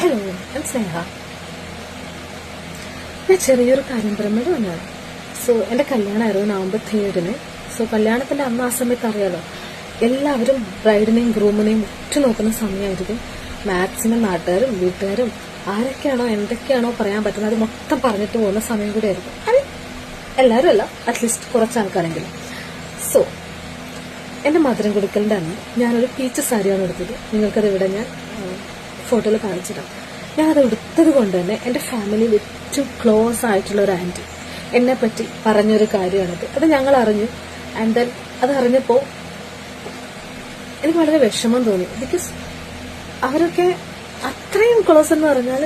Hello സ്നേഹ ഞാൻ ചെറിയൊരു കാര്യം പറയുമ്പോൾ സോ എന്റെ കല്യാണമായിരുന്നു നവംബർ തേർഡിന് സോ കല്യാണത്തിന്റെ അന്ന് ആ സമയത്ത് അറിയാലോ എല്ലാവരും ബ്രൈഡിനെയും ഗ്രൂമിനെയും ഉറ്റുനോക്കുന്ന സമയമായിരിക്കും. മാത്സിനും നാട്ടുകാരും വീട്ടുകാരും ആരൊക്കെയാണോ എന്തൊക്കെയാണോ പറയാൻ പറ്റുന്നത് അത് മൊത്തം പറഞ്ഞിട്ട് പോകുന്ന സമയം കൂടെ ആയിരിക്കും അത് എല്ലാവരും അല്ല അറ്റ്ലീസ്റ്റ് കുറച്ച് ആൾക്കാരെങ്കിലും. സോ എന്റെ മധുരം കൊടുക്കലിന്റെ അന്ന് ഞാനൊരു പീച്ച് സാരിയാണ് എടുത്തത്. നിങ്ങൾക്കത് ഇവിടെ ഞാൻ ഫോട്ടോയിൽ കാണിച്ചിടാം. ഞാനത് എടുത്തത് കൊണ്ട് തന്നെ എന്റെ ഫാമിലിയിൽ ഏറ്റവും ക്ലോസ് ആയിട്ടുള്ള ഒരു ആന്റി എന്നെ പറ്റി പറഞ്ഞൊരു കാര്യമാണത്. അത് ഞങ്ങൾ അറിഞ്ഞു. ആൻഡ് ദെൻ അത് അറിഞ്ഞപ്പോൾ എനിക്ക് വളരെ വിഷമം തോന്നി. ബിക്കോസ് അവരൊക്കെ അത്രയും ക്ലോസ് എന്ന് പറഞ്ഞാൽ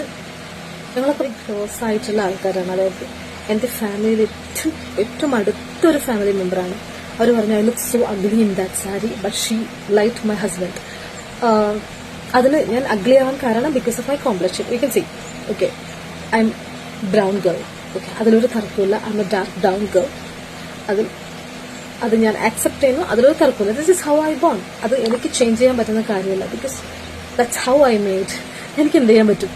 ഞങ്ങളൊക്കെ ക്ലോസ് ആയിട്ടുള്ള ആൾക്കാരാണ്. അതായത് എന്റെ ഫാമിലിയിൽ ഏറ്റവും ഏറ്റവും അടുത്തൊരു ഫാമിലി മെമ്പറാണ് അവർ പറഞ്ഞു I look so ugly in that sari but she like my husband അതിന് ഞാൻ അഗ്ലി ആവാൻ കാരണം because of my complexion you can see okay I am brown girl okay അതിലൊരു തർക്കമില്ല I am a dark brown girl അതിൽ അത് ഞാൻ accept ചെയ്യുന്നു. അതിലൊരു തർക്കമില്ല this is how I born അത് എനിക്ക് ചേഞ്ച് ചെയ്യാൻ പറ്റുന്ന കാര്യമല്ല. Because that's how I made എനിക്ക് എന്ത് ചെയ്യാൻ പറ്റും?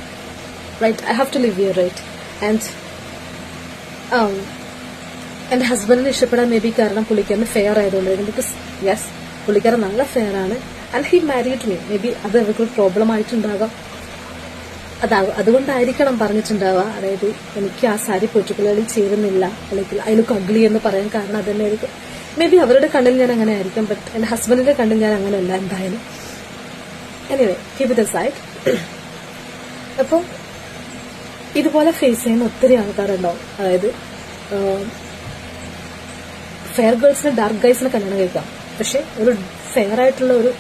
Right I have to live you right and എന്റെ ഹസ്ബൻഡിനെ ഇഷ്ടപ്പെടാൻ മേ ബി കാരണം പുള്ളിക്കാരന് ഫെയർ ആയതുകൊണ്ടായിരുന്നു ബിക്കോസ് യെസ് പുള്ളിക്കാരൻ നല്ല ഫെയർ ആണ്. And he married me may be അത് അവർക്കൊരു പ്രോബ്ലം ആയിട്ടുണ്ടാകാം. അത് അതുകൊണ്ടായിരിക്കണം പറഞ്ഞിട്ടുണ്ടാവുക. അതായത് എനിക്ക് ആ സാരി പെർട്ടിക്കുലർലി ചേരുന്നില്ല. അല്ലെങ്കിൽ ഐ ലുക്ക് അഗ്ലി എന്ന് പറയാൻ കാരണം അത് തന്നെയായിരിക്കും മേ ബി അവരുടെ കണ്ണിൽ ഞാൻ അങ്ങനെ ആയിരിക്കും. ബട്ട് എന്റെ ഹസ്ബൻഡിന്റെ കണ്ണിൽ ഞാൻ അങ്ങനെയല്ല എന്തായാലും. എനിവേ കീപ് ഇറ്റ് സൈഡ് അപ്പോൾ ഇതുപോലെ ഫേസ് ചെയ്യുന്ന ഒത്തിരി ആൾക്കാരുണ്ടാവും. അതായത് ഫെയർ ഗേൾസിന് ഡാർക്ക് ഗൈസിന് കല്യാണം കഴിക്കാം. പക്ഷെ ഒരു ഫെയർ ആയിട്ടുള്ള ഒരു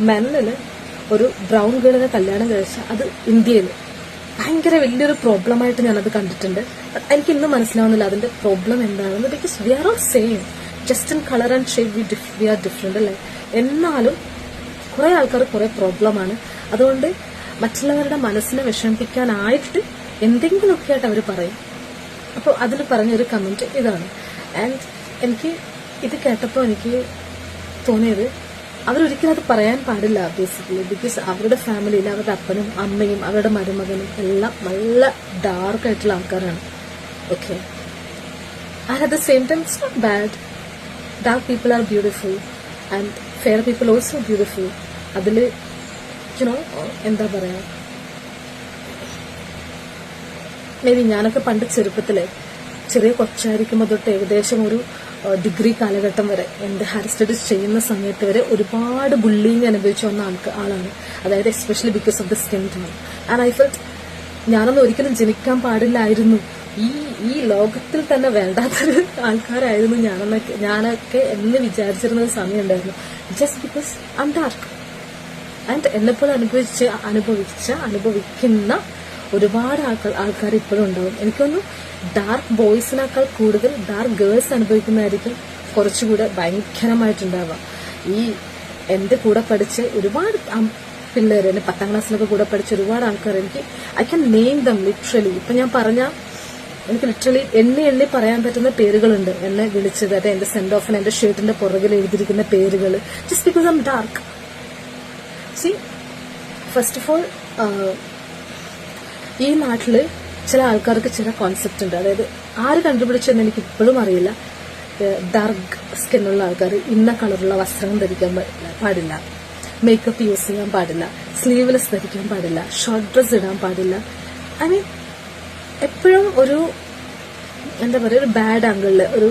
മെന്നിന് ഒരു ബ്രൗൺ ഗേളിനെ കല്യാണം കഴിച്ച അത് ഇന്ത്യയിൽ ഭയങ്കര വലിയൊരു പ്രോബ്ലമായിട്ട് ഞാനത് കണ്ടിട്ടുണ്ട്. എനിക്ക് ഇന്നും മനസ്സിലാവുന്നില്ല അതിന്റെ പ്രോബ്ലം എന്താണെന്ന്. Because we are all same just in colour and shape we diff we are different അല്ലേ? എന്നാലും കുറെ ആൾക്കാർ കുറെ പ്രോബ്ലമാണ്. അതുകൊണ്ട് മറ്റുള്ളവരുടെ മനസ്സിനെ വിഷമിപ്പിക്കാനായിട്ട് എന്തെങ്കിലുമൊക്കെ ആയിട്ട് അവർ പറയും. അപ്പോൾ അതിൽ പറഞ്ഞൊരു കമന്റ് ഇതാണ്. ആൻഡ് എനിക്ക് ഇത് കേട്ടപ്പോൾ എനിക്ക് തോന്നിയത് അവരൊരിക്കലും അത് പറയാൻ പാടില്ല ബേസിക്കലി ബിക്കോസ് അവരുടെ ഫാമിലിയിൽ അവരുടെ അപ്പനും അമ്മയും അവരുടെ മരുമകനും എല്ലാം നല്ല ഡാർക്കായിട്ടുള്ള ആൾക്കാരാണ്. Okay and at the same time it's not bad dark people are beautiful and fair people also beautiful അതിൽ യുനോ എന്താ പറയാ? മേ ബി ഞാനൊക്കെ പണ്ട് ചെറുപ്പത്തിലെ ചെറിയ കൊച്ചായിരിക്കുമ്പോൾ തൊട്ട് ഏകദേശം ഒരു ഡിഗ്രി കാലഘട്ടം വരെ എന്റെ ഹയർ സ്റ്റഡീസ് ചെയ്യുന്ന സമയത്ത് വരെ ഒരുപാട് ബുള്ളിങ് അനുഭവിച്ചു വന്ന ആൾക്ക് ആളാണ്. അതായത് especially because of the skin tone and I felt ഞാനൊന്നും ഒരിക്കലും ജനിക്കാൻ പാടില്ലായിരുന്നു. ഈ ഈ ലോകത്തിൽ തന്നെ വേണ്ടാത്തൊരു ആൾക്കാരായിരുന്നു ഞാനെന്നൊക്കെ ഞാനൊക്കെ എന്ന് വിചാരിച്ചിരുന്ന സമയം ഉണ്ടായിരുന്നു. Just because I'm dark and എന്നെപ്പോലെ അനുഭവിച്ച് അനുഭവിച്ച അനുഭവിക്കുന്ന ഒരുപാട് ആൾക്കാർ ആൾക്കാർ ഇപ്പോഴും ഉണ്ടാവും എനിക്കൊന്നും ഡാർക്ക് ബോയ്സിനേക്കാൾ കൂടുതൽ ഡാർക്ക് ഗേൾസ് അനുഭവിക്കുന്നതായിരിക്കും കുറച്ചുകൂടെ ഭയങ്കരമായിട്ടുണ്ടാവുക. ഈ എന്റെ കൂടെ പഠിച്ച് ഒരുപാട് പിള്ളേർ എന്നെ പത്താം ക്ലാസ്സിലൊക്കെ കൂടെ പഠിച്ച ഒരുപാട് ആൾക്കാർ എനിക്ക് I can name them literally ഇപ്പൊ ഞാൻ പറഞ്ഞ എനിക്ക് ലിറ്ററലി എണ്ണി എണ്ണി പറയാൻ പറ്റുന്ന പേരുകളുണ്ട്. എന്നെ വിളിച്ചത് അതെ എന്റെ സെൻഡ് ഓഫിന് എന്റെ ഷർട്ടിന്റെ പുറകിൽ എഴുതിയിരിക്കുന്ന പേരുകൾ. Just because I'm dark see first of all ഈ നാട്ടിൽ ചില ആൾക്കാർക്ക് ചില കോൺസെപ്റ്റ് ഉണ്ട്. അതായത് ആര് കണ്ടുപിടിച്ചെന്ന് എനിക്ക് ഇപ്പോഴും അറിയില്ല. ഡാർക്ക് സ്കിന്നുള്ള ആൾക്കാർ ഇന്ന കളറുള്ള വസ്ത്രം ധരിക്കാൻ പാടില്ല. മേക്കപ്പ് യൂസ് ചെയ്യാൻ പാടില്ല. സ്ലീവ്ലെസ് ധരിക്കാൻ പാടില്ല. ഷോർട്ട് ഡ്രസ് ഇടാൻ പാടില്ല. ഐ മീൻ എപ്പോഴും ഒരു എന്താ പറയുക ഒരു ബാഡ് ആംഗിളിൽ ഒരു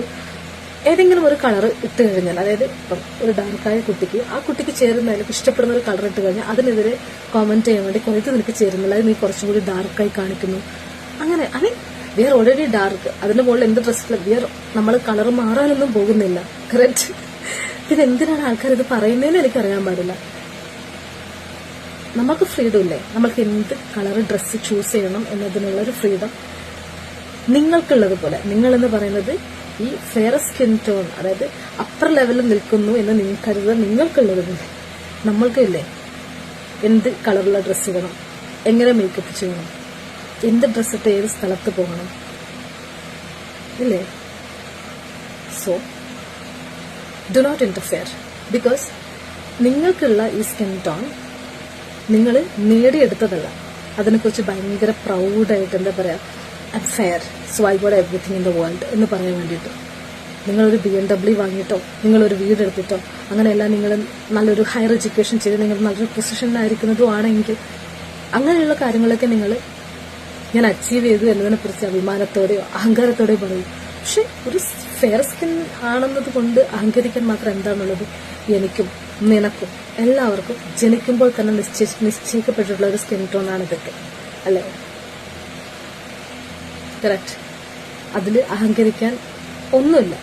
ഏതെങ്കിലും ഒരു കളർ ഇട്ട് കഴിഞ്ഞാൽ അതായത് ഇപ്പം ഒരു ഡാർക്കായ കുട്ടിക്ക് ആ കുട്ടിക്ക് ചേരുന്ന അതിലേക്ക് ഇഷ്ടപ്പെടുന്ന ഒരു കളർ ഇട്ട് കഴിഞ്ഞാൽ അതിനെതിരെ കോമന്റ് ചെയ്യാൻ വേണ്ടി കുറേ നിനക്ക് ചേരുന്നില്ല അത് നീ കുറച്ചും കൂടി ഡാർക്കായി കാണിക്കുന്നു. അങ്ങനെ I mean we are already dark അതിന്റെ മുകളിൽ എന്ത് ഡ്രസ്സിലും വി ആർ നമ്മൾ കളർ മാറാനൊന്നും പോകുന്നില്ല. കറക്റ്റ് പിന്നെ എന്തിനാണ് ആൾക്കാർ ഇത് പറയുന്നതെന്ന് എനിക്ക് അറിയാൻ പാടില്ല. നമുക്ക് ഫ്രീഡം ഇല്ലേ? നമ്മൾക്ക് എന്ത് കളർ ഡ്രസ്സ് ചൂസ് ചെയ്യണം എന്നതിനുള്ള ഒരു ഫ്രീഡം നിങ്ങൾക്കുള്ളത് പോലെ നിങ്ങൾ എന്ന് പറയുന്നത് ഈ ഫെയർ സ്കിൻ ടോൺ അതായത് അപ്പർ ലെവലിൽ നിൽക്കുന്നു എന്ന് നിങ്ങൾ കരുതുക നിങ്ങൾക്കുള്ളത് നമ്മൾക്കില്ലേ? എന്ത് കളറുള്ള ഡ്രസ്സ് ഇടണം? എങ്ങനെ മേക്കപ്പ് ചെയ്യണം? എന്ത് ഡ്രസ്സിട്ട് ഏത് സ്ഥലത്ത് പോകണം? ഇല്ലേ? So do not interfere because നിങ്ങൾക്കുള്ള ഈ സ്കിൻ ടോൺ നിങ്ങൾ നേടിയെടുത്തതല്ല. അതിനെക്കുറിച്ച് ഭയങ്കര പ്രൗഡായിട്ട് എന്താ പറയുക at fair so I got everything in the world എന്ന് പറയാൻ വേണ്ടിയിട്ട്. നിങ്ങളൊരു ബി എം ഡബ്ല്യു വാങ്ങിയിട്ടോ നിങ്ങളൊരു വീട് എടുത്തിട്ടോ അങ്ങനെയല്ല നിങ്ങൾ നല്ലൊരു ഹയർ എഡ്യൂക്കേഷൻ ചെയ്ത് നിങ്ങൾ നല്ലൊരു പൊസിഷനിലായിരിക്കുന്നതും ആണെങ്കിൽ അങ്ങനെയുള്ള കാര്യങ്ങളൊക്കെ നിങ്ങൾ ഞാൻ അച്ചീവ് ചെയ്തു എന്നതിനെ കുറിച്ച് അഭിമാനത്തോടെയോ അഹങ്കാരത്തോടെയോ പറയും. പക്ഷെ ഒരു ഫെയർ സ്കിൻ ആണെന്നത് കൊണ്ട് അഹങ്കരിക്കാൻ മാത്രം എന്താണുള്ളത്? എനിക്കും നിനക്കും എല്ലാവർക്കും ജനിക്കുമ്പോൾ തന്നെ നിശ്ചയി നിശ്ചയിക്കപ്പെട്ടിട്ടുള്ള ഒരു സ്കിൻ ടോൺ ആണ് ഇതൊക്കെ. അല്ലേ? കറക്റ്റ് അതിൽ അഹങ്കരിക്കാൻ ഒന്നുമില്ല.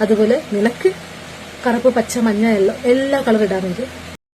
അതുപോലെ നിനക്ക് കറുപ്പ് പച്ച മഞ്ഞ എല്ലാം എല്ലാ കളർ ഇടാമെങ്കിൽ